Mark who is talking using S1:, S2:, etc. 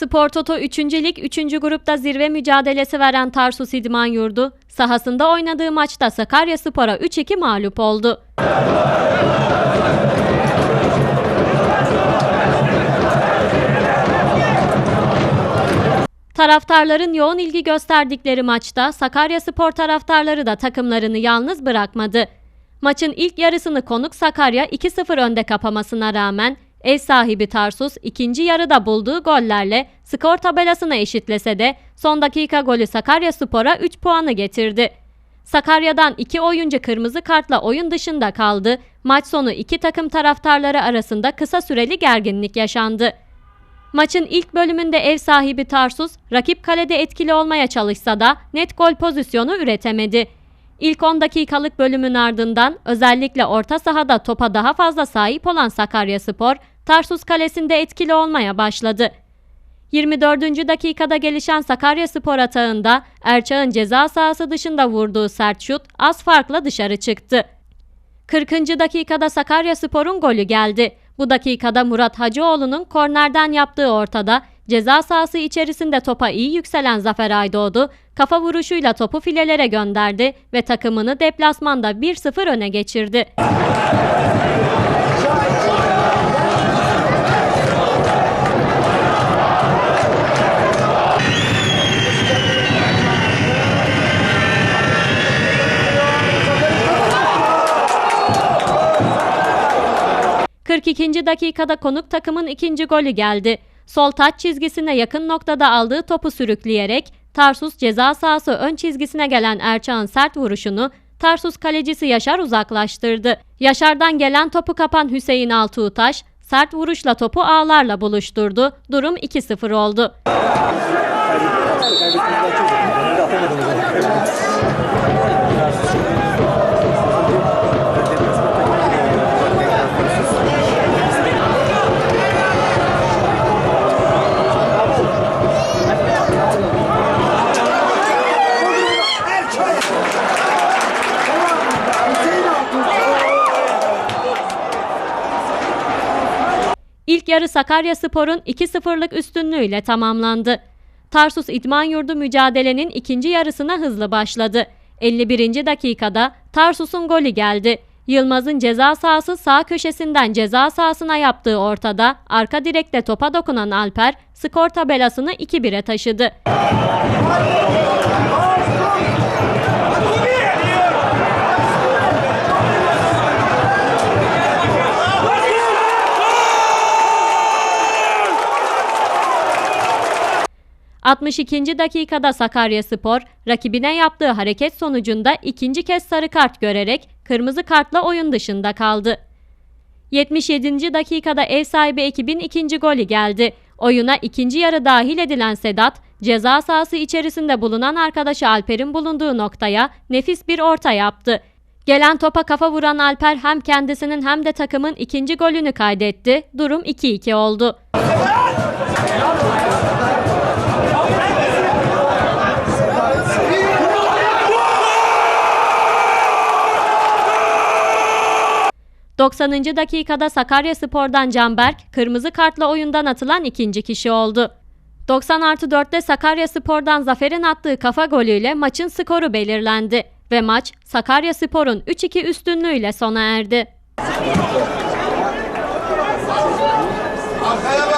S1: Spor Toto 3. Lig 3. grupta zirve mücadelesi veren Tarsus İdman Yurdu, sahasında oynadığı maçta Sakarya Spor'a 3-2 mağlup oldu. Taraftarların yoğun ilgi gösterdikleri maçta Sakarya Spor taraftarları da takımlarını yalnız bırakmadı. Maçın ilk yarısını konuk Sakarya 2-0 önde kapamasına rağmen ev sahibi Tarsus ikinci yarıda bulduğu gollerle skor tabelasını eşitlese de son dakika golü Sakarya Spor'a 3 puanı getirdi. Sakarya'dan iki oyuncu kırmızı kartla oyun dışında kaldı. Maç sonu iki takım taraftarları arasında kısa süreli gerginlik yaşandı. Maçın ilk bölümünde ev sahibi Tarsus, rakip kalede etkili olmaya çalışsa da net gol pozisyonu üretemedi. İlk 10 dakikalık bölümün ardından özellikle orta sahada topa daha fazla sahip olan Sakaryaspor, Tarsus kalesinde etkili olmaya başladı. 24. dakikada gelişen Sakaryaspor atağında Erçağ'ın ceza sahası dışında vurduğu sert şut az farkla dışarı çıktı. 40. dakikada Sakaryaspor'un golü geldi. Bu dakikada Murat Hacıoğlu'nun kornerden yaptığı ortada ceza sahası içerisinde topa iyi yükselen Zafer Aydoğdu kafa vuruşuyla topu filelere gönderdi ve takımını deplasmanda 1-0 öne geçirdi. – 42. dakikada konuk takımın ikinci golü geldi. Sol taç çizgisine yakın noktada aldığı topu sürükleyerek Tarsus ceza sahası ön çizgisine gelen Erçağ'ın sert vuruşunu Tarsus kalecisi Yaşar uzaklaştırdı. Yaşar'dan gelen topu kapan Hüseyin Altuğtaş sert vuruşla topu ağlarla buluşturdu. Durum 2-0 oldu. Yarı Sakaryaspor'un 2-0'lık üstünlüğüyle tamamlandı. Tarsus İdman Yurdu mücadelenin ikinci yarısına hızlı başladı. 51. dakikada Tarsus'un golü geldi. Yılmaz'ın ceza sahası sağ köşesinden ceza sahasına yaptığı ortada arka direkte topa dokunan Alper skor tabelasını 2-1'e taşıdı. ...62. dakikada Sakaryaspor rakibine yaptığı hareket sonucunda ikinci kez sarı kart görerek kırmızı kartla oyun dışında kaldı. 77. dakikada ev sahibi ekibin ikinci golü geldi. Oyuna ikinci yarı dahil edilen Sedat, ceza sahası içerisinde bulunan arkadaşı Alper'in bulunduğu noktaya nefis bir orta yaptı. Gelen topa kafa vuran Alper hem kendisinin hem de takımın ikinci golünü kaydetti. Durum 2-2 oldu. 90. dakikada Sakaryaspor'dan Canberk, kırmızı kartla oyundan atılan ikinci kişi oldu. 90 artı 4'te Sakaryaspor'dan Zafer'in attığı kafa golüyle maçın skoru belirlendi ve maç Sakaryaspor'un 3-2 üstünlüğüyle sona erdi. Arkaya